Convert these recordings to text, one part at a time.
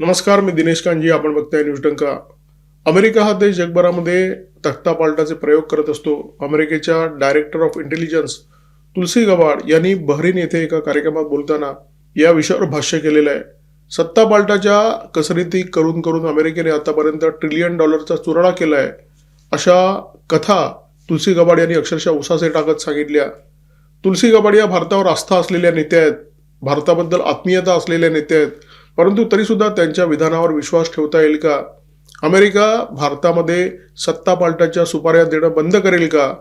नमस्कार मी दिनेश कांजी आपण बघताय न्यूज टंका अमेरिका हा देश जगभरामध्ये तख्तापालटाचे प्रयोग करत असतो. अमेरिकेच्या director of intelligence Tulsi Gabbard यांनी बहरीन येथे एका कार्यक्रमात बोलताना या विषयावर भाष्य केलेलं आहे. सत्ता पालटाच्या कसरती करून करून अमेरिकेने आतापर्यंत ट्रिलियन डॉलरचा चुराडा केला आहे अशा कथा तुलसी गबाड यांनी अक्षरशः उसासे टाकत सांगितल्या. तुलसी गबाड या भारतावर आस्था असलेल्या नेत्या आहेत. भारताबद्दल आत्मीयता असलेल्या नेत्या आहेत. परंतु तरीसुद्धा त्यांच्या विधानावर विश्वास ठेवता येईल का? अमेरिका भारतामध्ये सत्ता पालटाच्या सुपाऱ्या देणं बंद करेल का?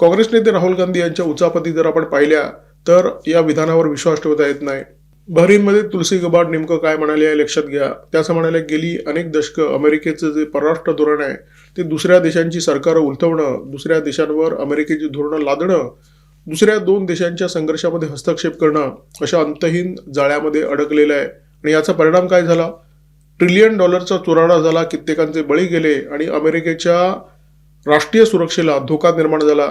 काँग्रेस नेते राहुल गांधी यांच्या उचापती जर आपण पाहिल्या तर या विधानावर विश्वास ठेवता येत नाही. बहरीनमध्ये तुलसी गबाड नेमकं काय म्हणाले आहे लक्षात घ्या. त्याचं म्हणाले गेली अनेक दशकं अमेरिकेचं जे परराष्ट्र धोरण आहे ते दुसऱ्या देशांची सरकारं उलथवणं दुसऱ्या देशांवर अमेरिकेची धोरणं लादणं दुसऱ्या दोन देशांच्या संघर्षामध्ये हस्तक्षेप करणं अशा अंतहीन जाळ्यामध्ये अडकलेलं आहे. आणि याचा परिणाम काय झाला? ट्रिलियन डॉलरचा चुराडा झाला कित्येकांचे बळी गेले आणि अमेरिकेच्या राष्ट्रीय सुरक्षेला धोका निर्माण झाला.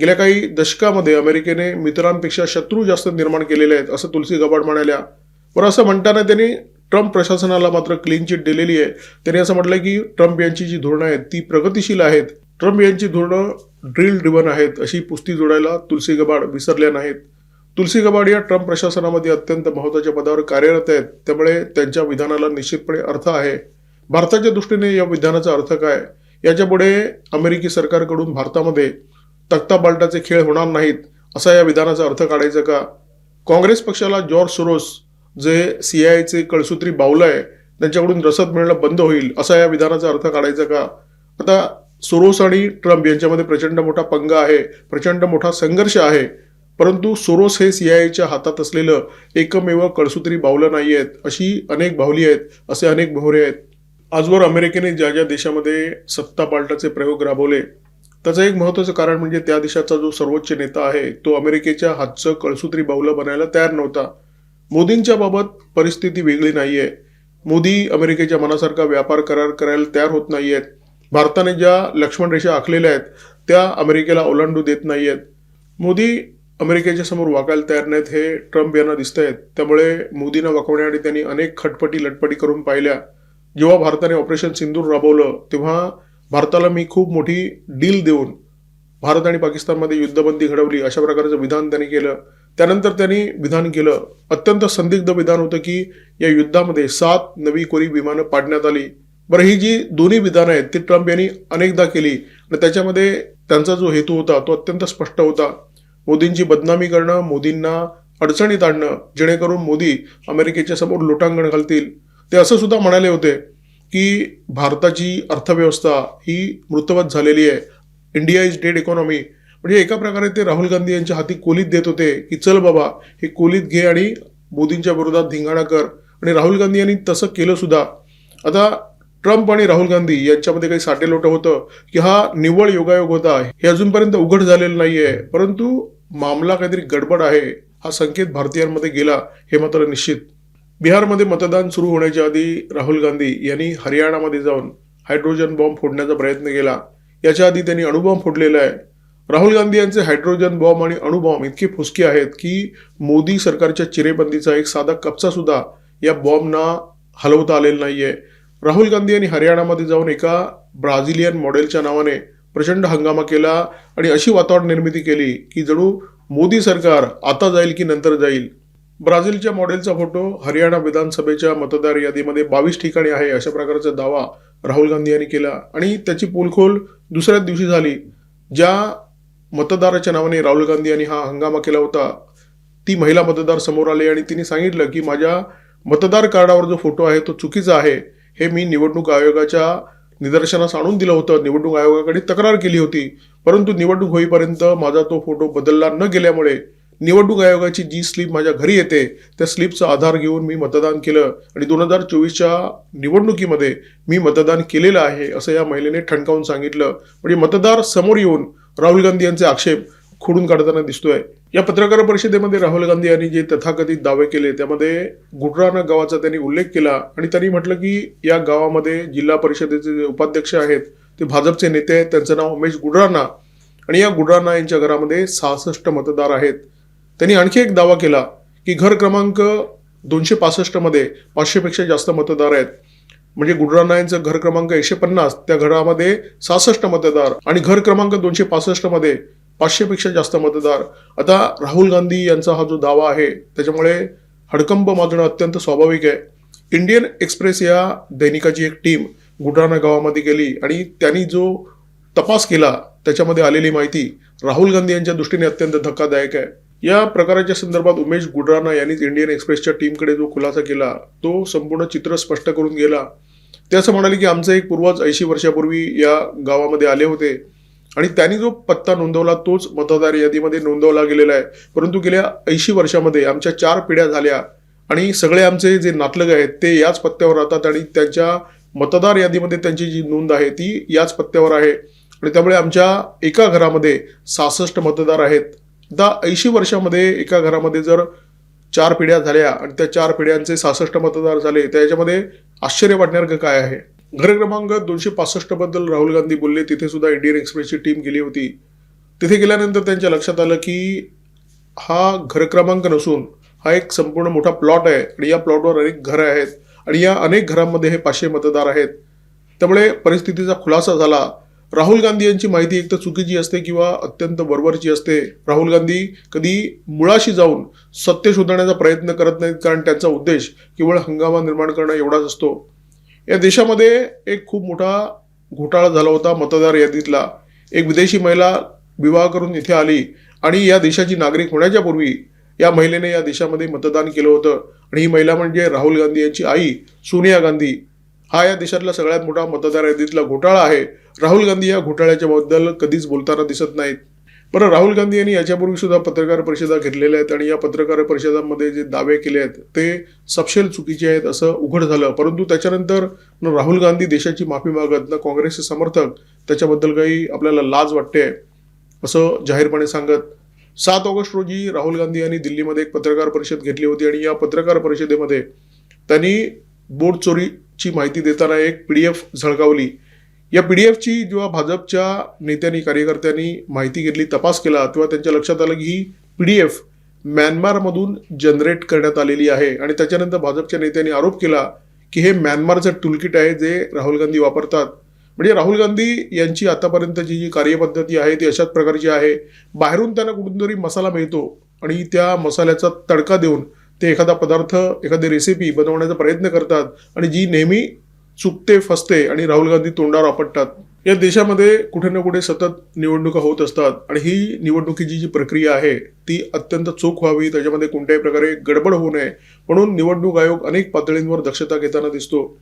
गेल्या काही दशकामध्ये अमेरिकेने मित्रांपेक्षा शत्रू जास्त निर्माण केलेले आहेत असं तुलसी गबाड म्हणाल्या. पण असं म्हणताना त्यांनी ट्रम्प प्रशासनाला मात्र क्लीन चिट दिलेली आहे. त्यांनी असं म्हटलं की ट्रम्प यांची जी धोरणं आहेत ती प्रगतिशील आहेत. ट्रम्प यांची धोरणं ड्रिल ड्रिवन आहेत अशी पुस्ती जोडायला तुलसी गबाड विसरल्या नाहीत. तुलसी गबाडिया ट्रम्प प्रशासनामध्ये अत्यंत महत्त्वाच्या पदावर कार्यरत आहेत. त्यामुळे त्यांच्या विधानाला निश्चितपणे अर्थ आहे. भारताच्या दृष्टीने या विधानाचा अर्थ काय? याच्यापुढे अमेरिकी सरकारकडून भारतामध्ये तख्ता बाल्टाचे खेळ होणार नाहीत असा या विधानाचा अर्थ काढायचा का? काँग्रेस पक्षाला जॉर्ज सुरोस जे सी आय चे कळसूत्री बावलं आहे त्यांच्याकडून रसद मिळणं बंद होईल असा या विधानाचा अर्थ काढायचा का? आता सुरोस आणि ट्रम्प यांच्यामध्ये प्रचंड मोठा पंगा आहे प्रचंड मोठा संघर्ष आहे. परंतु सोरोस हे सीआयएच्या हातात असलेलं एकमेव कळसूत्री बावलं नाही आहेत अशी अनेक बाहुली आहेत असे अनेक मोहरे आहेत. आजवर अमेरिकेने ज्या ज्या देशामध्ये सत्ता पालटाचे प्रयोग राबवले त्याचं एक महत्त्वाचं कारण म्हणजे त्या देशाचा जो सर्वोच्च नेता आहे तो अमेरिकेच्या हातचं कळसूत्री बावलं बनायला तयार नव्हता. मोदींच्या बाबत परिस्थिती वेगळी नाही आहे मोदी अमेरिकेच्या मनासारखा व्यापार करार करायला तयार होत नाही आहेत भारताने ज्या लक्ष्मण रेषा आखलेल्या आहेत त्या अमेरिकेला ओलांडू देत नाही आहेत मोदी अमेरिकेच्या समोर वाकायला तयार नाहीत हे ट्रम्प यांना दिसत आहेत त्यामुळे मोदींना वाकवण्यासाठी त्यांनी अनेक खटपटी लटपटी करून पाहिल्या. जेव्हा भारताने ऑपरेशन सिंदूर राबवलं तेव्हा भारताला मी खूप मोठी डील देऊन भारत आणि पाकिस्तानमध्ये युद्धबंदी घडवली अशा प्रकारचं विधान त्यांनी केलं. त्यानंतर त्यांनी विधान केलं. अत्यंत संदिग्ध विधान होतं की या युद्धामध्ये सात नवी कोरी विमानं पाडण्यात आली. बरं ही जी दोन्ही विधानं आहेत ती ट्रम्प यांनी अनेकदा केली. आणि त्याच्यामध्ये त्यांचा जो हेतू होता तो अत्यंत स्पष्ट होता. मोदींची बदनामी करणं मोदींना अडचणीत आणणं जेणेकरून मोदी अमेरिकेच्या समोर लोटांगण घालतील. ते असं सुद्धा म्हणाले होते की भारताची अर्थव्यवस्था ही मृतवत झालेली आहे. इंडिया इज डेड इकॉनॉमी म्हणजे एका प्रकारे ते राहुल गांधी यांच्या हाती कोलीत देत होते की चल बाबा हे कोलीत घे आणि मोदींच्या विरोधात धिंगाणा कर. आणि राहुल गांधी यांनी तसं केलं सुद्धा. आता ट्रम्प आणि राहुल गांधी यांच्यामध्ये काही साटेलोटं होतं की हा निव्वळ योगायोग होता. हे अजूनपर्यंत उघड झालेलं नाहीये. परंतु मामला काहीतरी गडबड आहे हा संकेत भारतीयांमध्ये गेला हे मात्र निश्चित. बिहारमध्ये मतदान सुरू होण्याच्या आधी राहुल गांधी यांनी हरियाणामध्ये जाऊन हायड्रोजन बॉम्ब फोडण्याचा प्रयत्न केला. याच्या आधी त्यांनी अणुबॉम्ब फोडलेला आहे. राहुल गांधी यांचे हायड्रोजन बॉम्ब आणि अणुबॉम्ब इतके फुसके आहेत की मोदी सरकारच्या चिरेबंदीचा एक साधा कपचा सुद्धा या बॉम्बना हलवता आलेला नाहीये. राहुल गांधी यांनी हरियाणामध्ये जाऊन एका ब्राझिलियन मॉडेलच्या नावाने प्रचंड हंगामा केला आणि अशी वातावरण निर्मिती केली की जणू मोदी सरकार आता जाईल की नंतर जाईल. ब्राझीलच्या मॉडेलचा फोटो हरियाणा विधानसभेच्या मतदार यादीमध्ये बावीस ठिकाणी आहे अशा प्रकारचा दावा राहुल गांधी यांनी केला. आणि त्याची पोलखोल दुसऱ्याच दिवशी झाली ज्या मतदाराच्या नावाने राहुल गांधी यांनी हा हंगामा केला होता. ती महिला मतदार समोर आली आणि तिने सांगितलं की माझ्या मतदार कार्डावर जो फोटो आहे तो चुकीचा आहे. हे मी निवडणूक आयोगाच्या निदर्शनास आणून दिलं होतं. निवडणूक आयोगाकडे तक्रार केली होती. परंतु निवडणूक होईपर्यंत माझा तो फोटो बदलला न गेल्यामुळे निवडणूक आयोगाची जी स्लिप माझ्या घरी येते त्या स्लिपचा आधार घेऊन मी मतदान केलं आणि दोन हजार चोवीसच्या निवडणुकीमध्ये मी मतदान केलेलं आहे असं या महिलेने ठणकावून सांगितलं. म्हणजे मतदार समोर येऊन राहुल गांधी यांचे आक्षेप खोडून काढताना दिसतोय. या पत्रकार परिषदेमध्ये राहुल गांधी यांनी जे तथाकथित दावे केले त्यामध्ये गुडराना गावाचा त्यांनी उल्लेख केला आणि त्यांनी म्हटलं की या गावामध्ये जिल्हा परिषदेचे जे उपाध्यक्ष आहेत ते भाजपचे नेते आहेत त्यांचं नाव उमेश गुडराना आणि या गुडराना यांच्या घरामध्ये सहासष्ट मतदार आहेत. त्यांनी आणखी एक दावा केला की घर क्रमांक दोनशे पासष्टमध्ये पाचशेपेक्षा जास्त मतदार आहेत. म्हणजे गुडराना यांचं घर क्रमांक एकशे पन्नास त्या घरामध्ये सहासष्ट मतदार आणि घर क्रमांक दोनशे पासष्टमध्ये पाचशेपेक्षा जास्त मतदार. आता राहुल गांधी यांचा हा जो दावा आहे त्याच्यामुळे हडकंब माजणं अत्यंत स्वाभाविक आहे. इंडियन एक्सप्रेस या दैनिकाची एक टीम गुडराना गावामध्ये गेली आणि त्यांनी जो तपास केला त्याच्यामध्ये आलेली माहिती राहुल गांधी यांच्या दृष्टीने अत्यंत धक्कादायक आहे. या प्रकाराच्या संदर्भात उमेश गुडराना यांनीच इंडियन एक्सप्रेसच्या टीमकडे जो खुलासा केला तो संपूर्ण चित्र स्पष्ट करून गेला. ते असं म्हणाले की आमचे एक पूर्वज ऐंशी वर्षापूर्वी या गावामध्ये आले होते. आणि त्यांनी जो पत्ता नोंदवला तोच मतदार यादीमध्ये नोंदवला गेलेला आहे. परंतु गेल्या ऐंशी वर्षामध्ये आमच्या चार पिढ्या झाल्या आणि सगळे आमचे जे नातलग आहेत ते याच पत्त्यावर राहतात आणि त्यांच्या मतदार यादीमध्ये त्यांची जी नोंद आहे ती याच पत्त्यावर आहे. आणि त्यामुळे आमच्या एका घरामध्ये सहासष्ट मतदार आहेत. दा ऐंशी वर्षामध्ये एका घरामध्ये जर चार पिढ्या झाल्या आणि त्या चार पिढ्यांचे सहासष्ट मतदार झाले तर याच्यामध्ये आश्चर्य वाटण्यासारखं काय आहे? घर क्रमांक दोनशे पासष्टबद्दल राहुल गांधी बोलले. तिथे सुद्धा इंडियन एक्सप्रेसची टीम गेली होती. तिथे गेल्यानंतर त्यांच्या लक्षात आलं की हा घर क्रमांक नसून हा एक संपूर्ण मोठा प्लॉट आहे आणि या प्लॉटवर अनेक घरं आहेत आणि या अनेक घरांमध्ये हे पाचशे मतदार आहेत. त्यामुळे परिस्थितीचा खुलासा झाला. राहुल गांधी यांची माहिती एक तर चुकीची असते किंवा अत्यंत वरवरची असते. राहुल गांधी कधी मुळाशी जाऊन सत्य शोधण्याचा प्रयत्न करत नाहीत कारण त्यांचा उद्देश केवळ हंगामा निर्माण करणं एवढाच असतो. या देशामध्ये एक खूप मोठा घोटाळा झाला होता. मतदार यादीतला एक विदेशी महिला विवाह करून इथे आली आणि या देशाची नागरिक होण्याच्या पूर्वी या महिलेने या देशामध्ये मतदान केलं होतं. आणि ही महिला म्हणजे राहुल गांधी यांची आई सोनिया गांधी. हा या देशातला सगळ्यात मोठा मतदार यादीतला घोटाळा आहे. राहुल गांधी या घोटाळ्याच्या बद्दल कधीच बोलताना दिसत नाहीत. बरं राहुल गांधी यांनी याच्यापूर्वी सुद्धा पत्रकार परिषदा घेतलेल्या आहेत आणि या पत्रकार परिषदांमध्ये जे दावे केले आहेत ते सपशेल चुकीचे आहेत असं उघड झालं. परंतु त्याच्यानंतर न राहुल गांधी देशाची माफी मागत ना काँग्रेसचे समर्थक त्याच्याबद्दल काही आपल्याला लाज वाटते असं जाहीरपणे सांगत सात ऑगस्ट रोजी राहुल गांधी यांनी दिल्लीमध्ये एक पत्रकार परिषद घेतली होती आणि या पत्रकार परिषदेमध्ये त्यांनी बोट चोरीची माहिती देताना एक पी डी एफ झळकावली. या पी डी एफची जेव्हा भाजपच्या नेत्यांनी कार्यकर्त्यांनी माहिती घेतली तपास केला तेव्हा त्यांच्या लक्षात आलं की ही पी डी एफ म्यानमारमधून जनरेट करण्यात आलेली आहे. आणि त्याच्यानंतर भाजपच्या नेत्यांनी आरोप केला की हे म्यानमारचं टूलकिट आहे जे राहुल गांधी वापरतात. म्हणजे राहुल गांधी यांची आतापर्यंतची जी कार्यपद्धती आहे ती अशाच प्रकारची आहे. बाहेरून त्यांना कुठून तरी मसाला मिळतो आणि त्या मसाल्याचा तडका देऊन ते एखादा पदार्थ एखादी रेसिपी बनवण्याचा प्रयत्न करतात. आणि जी नेहमी चुकते फसते आणि राहुल गांधी तोंडावर आपटतात. या देशामध्ये कुठे ना कुठे सतत निवडणुका होत असतात आणि ही निवडणुकीची जी प्रक्रिया आहे ती अत्यंत चोख व्हावी. त्याच्यामध्ये कोणत्याही प्रकारे गडबड होऊ नये. म्हणून निवडणूक आयोग अनेक पातळींवर दक्षता घेताना दिसतो.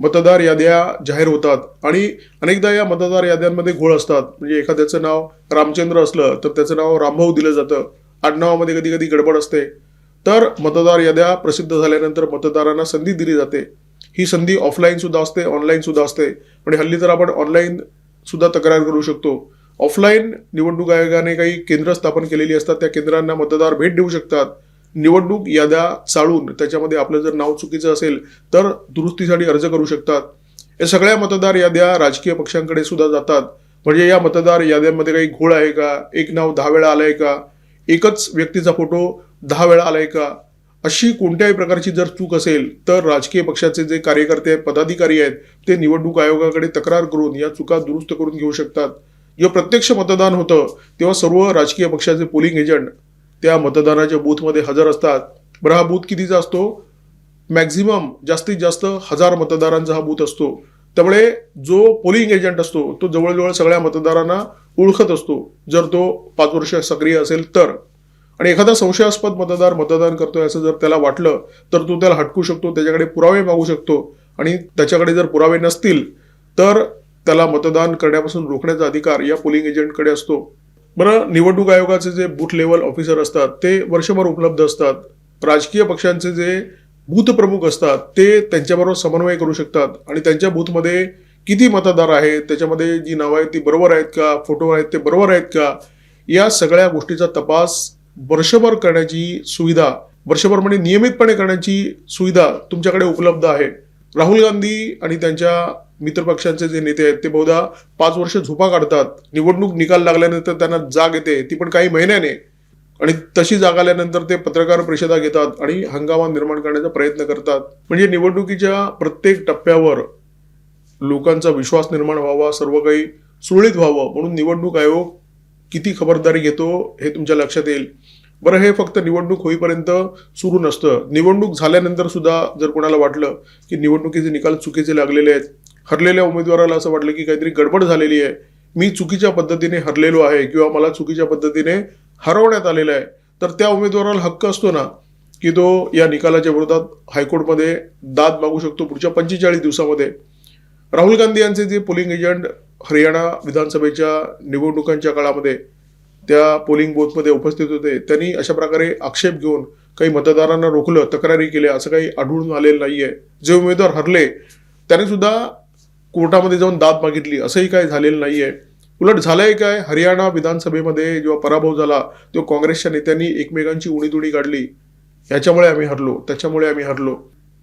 मतदार याद्या जाहीर होतात आणि अनेकदा या मतदार याद्यांमध्ये घोळ असतात. म्हणजे एखाद्याचं नाव रामचंद्र असलं तर त्याचं नाव रामभाऊ दिलं जातं. आडनावामध्ये कधी कधी गडबड असते. तर मतदार याद्या प्रसिद्ध झाल्यानंतर मतदारांना संधी दिली जाते. ही संधी ऑफलाईन सुद्धा असते ऑनलाईन सुद्धा असते. म्हणजे हल्ली तर आपण ऑनलाईन सुद्धा तक्रार करू शकतो. ऑफलाईन निवडणूक आयोगाने काही केंद्र स्थापन केलेली असतात त्या केंद्रांना मतदार भेट देऊ शकतात. निवडणूक याद्या चाळून त्याच्यामध्ये आपलं जर नाव चुकीचं असेल तर दुरुस्तीसाठी अर्ज करू शकतात. या सगळ्या मतदार याद्या राजकीय पक्षांकडे सुद्धा जातात. म्हणजे या मतदार याद्यांमध्ये काही घोळ आहे का? एक नाव दहा वेळा आलंय का? एकच व्यक्तीचा फोटो दहा वेळा आलाय का? अशी कोणत्याही प्रकारची जर चूक असेल तर राजकीय पक्षाचे जे कार्यकर्ते आहेत पदाधिकारी आहेत ते निवडणूक आयोगाकडे तक्रार करून या चुका दुरुस्त करून घेऊ शकतात. जेव्हा प्रत्यक्ष मतदान होतं तेव्हा सर्व राजकीय पक्षाचे पोलिंग एजंट त्या मतदानाच्या बूथमध्ये हजर असतात. बरं हा बूथ कितीचा असतो? मॅक्झिमम जास्तीत जास्त हजार मतदारांचा हा बूथ असतो. त्यामुळे जो पोलिंग एजंट असतो तो जवळजवळ सगळ्या मतदारांना ओळखत असतो. जर तो पाच वर्ष सक्रिय असेल तर. आणि एखादा संशयास्पद मतदार मतदान करतोय असं जर त्याला वाटलं तर तो त्याला हटकू शकतो त्याच्याकडे पुरावे मागू शकतो. आणि त्याच्याकडे जर पुरावे नसतील तर त्याला मतदान करण्यापासून रोखण्याचा अधिकार या पोलिंग एजंटकडे असतो. बरं निवडणूक आयोगाचे जे बूथ लेवल ऑफिसर असतात ते वर्षभर उपलब्ध असतात. राजकीय पक्षांचे जे बूथ प्रमुख असतात ते त्यांच्याबरोबर समन्वय करू शकतात. आणि त्यांच्या बूथमध्ये किती मतदार आहेत त्याच्यामध्ये जी नावं आहेत ती बरोबर आहेत का फोटो आहेत ते बरोबर आहेत का या सगळ्या गोष्टीचा तपास वर्षभर करण्याची सुविधा वर्षभर म्हणजे नियमितपणे करण्याची सुविधा तुमच्याकडे उपलब्ध आहे. राहुल गांधी आणि त्यांच्या मित्रपक्षांचे जे नेते आहेत ते बहुधा पाच वर्ष झोपा काढतात. निवडणूक निकाल लागल्यानंतर त्यांना जाग येते. ती पण काही महिन्याने. आणि तशी जाग आल्यानंतर ते पत्रकार परिषदा घेतात आणि हंगामा निर्माण करण्याचा प्रयत्न करतात. म्हणजे निवडणुकीच्या प्रत्येक टप्प्यावर लोकांचा विश्वास निर्माण व्हावा सर्व काही सुरळीत व्हावं म्हणून निवडणूक आयोग किती खबरदारी घेतो हे तुमच्या लक्षात येईल. बरं हे फक्त निवडणूक होईपर्यंत सुरू नसतं. निवडणूक झाल्यानंतर सुद्धा जर कोणाला वाटलं की निवडणुकीचे निकाल चुकीचे लागलेले आहेत हरलेल्या उमेदवाराला असं वाटलं की काहीतरी गडबड झालेली आहे मी चुकीच्या पद्धतीने हरलेलो आहे किंवा मला चुकीच्या पद्धतीने हरवण्यात आलेलं आहे तर त्या उमेदवाराला हक्क असतो ना की तो या निकालाच्या विरोधात हायकोर्टमध्ये दाद मागू शकतो पुढच्या पंचेचाळीस दिवसामध्ये. राहुल गांधी यांचे जे पोलिंग एजंट हरियाणा विधानसभेच्या निवडणुकांच्या काळामध्ये त्या पोलिंग बूथमध्ये उपस्थित होते. त्यांनी अशा प्रकारे आक्षेप घेऊन काही मतदारांना रोखलं तक्रारी केल्या असं काही आढळून आलेलं नाहीये. जे उमेदवार हरले त्यांनी सुद्धा कोर्टामध्ये जाऊन दाद मागितली असंही काही झालेलं नाहीये. उलट झालंय काय? हरियाणा विधानसभेमध्ये जेव्हा पराभव झाला तेव्हा काँग्रेसच्या नेत्यांनी एकमेकांची उणीदुणी काढली. याच्यामुळे आम्ही हरलो त्याच्यामुळे आम्ही हरलो.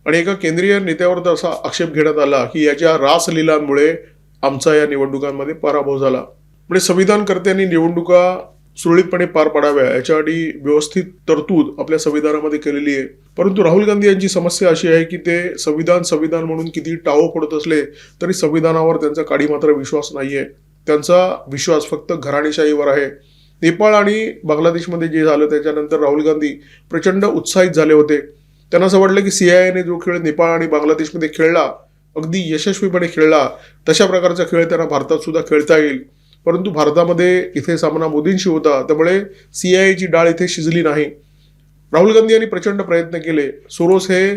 आणि एका केंद्रीय नेत्यावर तर असा आक्षेप घेण्यात आला की याच्या रासलीलांमुळे आमचा या निवडणुकांमध्ये पराभव झाला. म्हणजे संविधानकर्त्यांनी निवडणुका सुरळीतपणे पार पाडाव्या याच्यासाठी व्यवस्थित तरतूद आपल्या संविधानामध्ये केलेली आहे. परंतु राहुल गांधी यांची समस्या अशी आहे की ते संविधान संविधान म्हणून किती टाळो फोडत असले तरी संविधानावर त्यांचा काडी मात्र विश्वास नाही आहे त्यांचा विश्वास फक्त घराणेशाहीवर आहे. नेपाळ आणि बांगलादेशमध्ये जे झालं त्याच्यानंतर राहुल गांधी प्रचंड उत्साहित झाले होते. त्यांना असं वाटलं की सीआयएने जो खेळ नेपाळ आणि बांगलादेशमध्ये खेळला अगदी यशस्वीपणे खेळला तशा प्रकारचा खेळ त्यांना भारतात सुद्धा खेळता येईल. परंतु भारतामध्ये इथे सामना मोदींशी होता त्यामुळे सीआयएची डाळ इथे शिजली नाही. राहुल गांधी यांनी प्रचंड प्रयत्न केले. सोरोस हे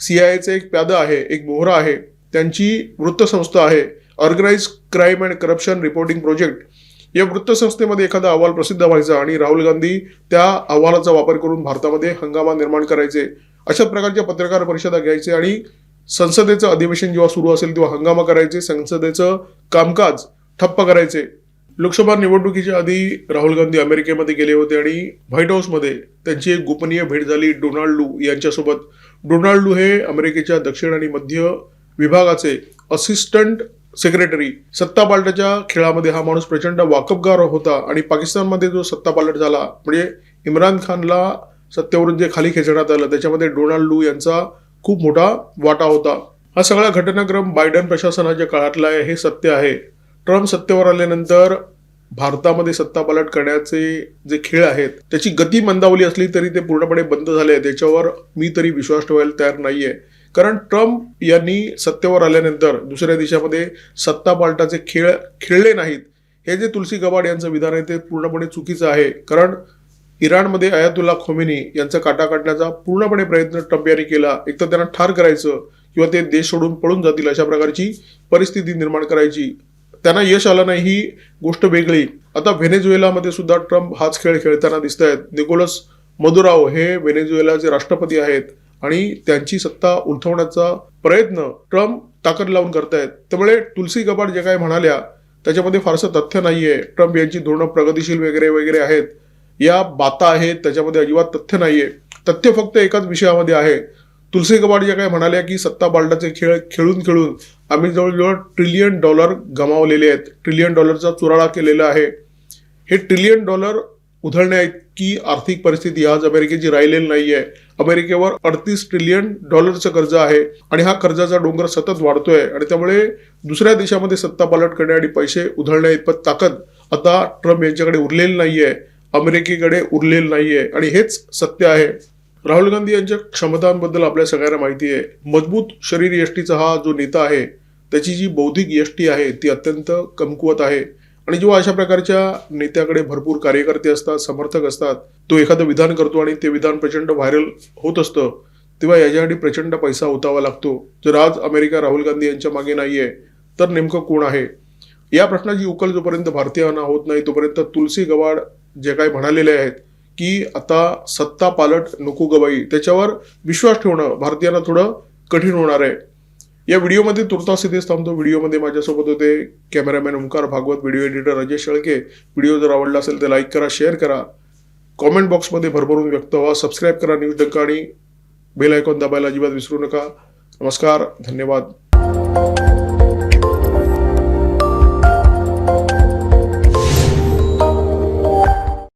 सीआयएचे एक प्यादा आहे एक मोहरा आहे. त्यांची वृत्तसंस्था आहे organise crime and corruption reporting project. या वृत्तसंस्थेमध्ये एखादा अहवाल प्रसिद्ध व्हायचा आणि राहुल गांधी त्या अहवालाचा वापर करून भारतामध्ये हंगामा निर्माण करायचे. अशा प्रकारच्या पत्रकार परिषदा घ्यायचे आणि संसदेचं अधिवेशन जेव्हा सुरू असेल तेव्हा हंगामा करायचे संसदेचं कामकाज ठप्प करायचे. लोकसभा निवडणुकीच्या आधी राहुल गांधी अमेरिकेमध्ये गेले होते आणि व्हाईट हाऊसमध्ये त्यांची एक गोपनीय भेट झाली डोनाल्ड लू यांच्यासोबत. डोनाल्ड लू हे अमेरिकेच्या दक्षिण आणि मध्य विभागाचे असिस्टंट सेक्रेटरी सत्तापालटाच्या खेळामध्ये हा माणूस प्रचंड वाकफगार होता आणि पाकिस्तानमध्ये जो सत्तापालट झाला म्हणजे इम्रान खानला सत्तेवरून जे खाली खेचण्यात आलं त्याच्यामध्ये डोनाल्ड लू यांचा खूप मोठा वाटा होता. हा सगळा घटनाक्रम बायडन प्रशासनाच्या काळातला आहे हे सत्य आहे. ट्रम्प सत्तेवर आल्यानंतर भारतामध्ये सत्तापालट करण्याचे जे खेळ आहेत त्याची गती मंदावली असली तरी ते पूर्णपणे बंद झाले आहे त्याच्यावर मी तरी विश्वास ठेवायला तयार नाहीये. कारण ट्रम्प यांनी सत्तेवर आल्यानंतर दुसऱ्या देशामध्ये सत्तापालटाचे खेळ खेळले नाहीत. हे जे तुलसी गबाड यांचं विधान आहे ते पूर्णपणे चुकीचं आहे. कारण इराणमध्ये अयातुल्ला खोमेनी यांचा काटा काढण्याचा पूर्णपणे प्रयत्न ट्रम्प यांनी केला. एक तर त्यांना ठार करायचं किंवा ते देश सोडून पळून जातील अशा प्रकारची परिस्थिती निर्माण करायची. त्यांना यश आलं नाही ही गोष्ट वेगळी. आता व्हेनेझुएलामध्ये सुद्धा ट्रम्प हाच खेळ खेळताना दिसत आहेत निकोलस मदुराव हे व्हेनेझुएलाचे राष्ट्रपती आहेत आणि त्यांची सत्ता उलथवण्याचा प्रयत्न ट्रम्प ताकद लावून करतायत. त्यामुळे तुलसी गबाड जे काय म्हणाल्या त्याच्यामध्ये फारसं तथ्य नाहीये. ट्रम्प यांची धोरणं प्रगतिशील वगैरे वगैरे आहेत. या बाता आहेत त्याच्यामध्ये अजिबात तथ्य नाहीये. तथ्य फक्त एकाच विषयामध्ये आहे. तुलसी गबाड ज्या काय म्हणाल्या की सत्ता पालटाचे खेळ खेळून खेळून आम्ही जवळजवळ ट्रिलियन डॉलर गमावलेले आहेत. ट्रिलियन डॉलरचा चुराळा केलेला आहे. हे ट्रिलियन डॉलर उधळण्याइतकी आर्थिक परिस्थिती आज अमेरिकेची राहिलेली नाही आहे अमेरिकेवर अडतीस ट्रिलियन डॉलरचं कर्ज आहे आणि हा कर्जाचा डोंगर सतत वाढतोय आणि त्यामुळे दुसऱ्या देशामध्ये सत्ता पालट आणि पैसे उधळण्या इतपत ताकद आता ट्रम्प यांच्याकडे उरलेली नाहीये. अमेरिकेकडे उरलेलं नाहीये आणि हेच सत्य आहे. राहुल गांधी यांच्या क्षमतांबद्दल आपल्या सगळ्यांना माहिती आहे. मजबूत शरीर यष्टीचा हा जो नेता आहे त्याची जी बौद्धिक यष्टी आहे ती अत्यंत कमकुवत आहे. आणि जेव्हा अशा प्रकारच्या नेत्याकडे भरपूर कार्यकर्ते असतात समर्थक असतात तो एखादं विधान करतो आणि ते विधान प्रचंड व्हायरल होत असतं तेव्हा याच्यासाठी प्रचंड पैसा उतावा लागतो. जर आज अमेरिका राहुल गांधी यांच्या मागे नाहीये तर नेमकं कोण आहे? या प्रश्नाची उकल जोपर्यंत भारतीयांना होत नाही तोपर्यंत तुलसी गवाड जे काही म्हणालेले आहेत की आता सत्ता पालट नको गबाई त्याच्यावर विश्वास ठेवणं भारतीयांना थोडं कठीण होणार आहे. या व्हिडिओमध्ये तुर्तास इथेच थांबतो. व्हिडिओमध्ये माझ्यासोबत होते cameraman Omkar Bhagwat video editor Ajay Shelke. Video जर आवडला असेल तर लाईक करा शेअर करा. कॉमेंट बॉक्समध्ये भरभरून व्यक्त व्हा. सबस्क्राईब करा न्यूज डंका आणि बेल आयकॉन दाबायला अजिबात विसरू नका. नमस्कार धन्यवाद.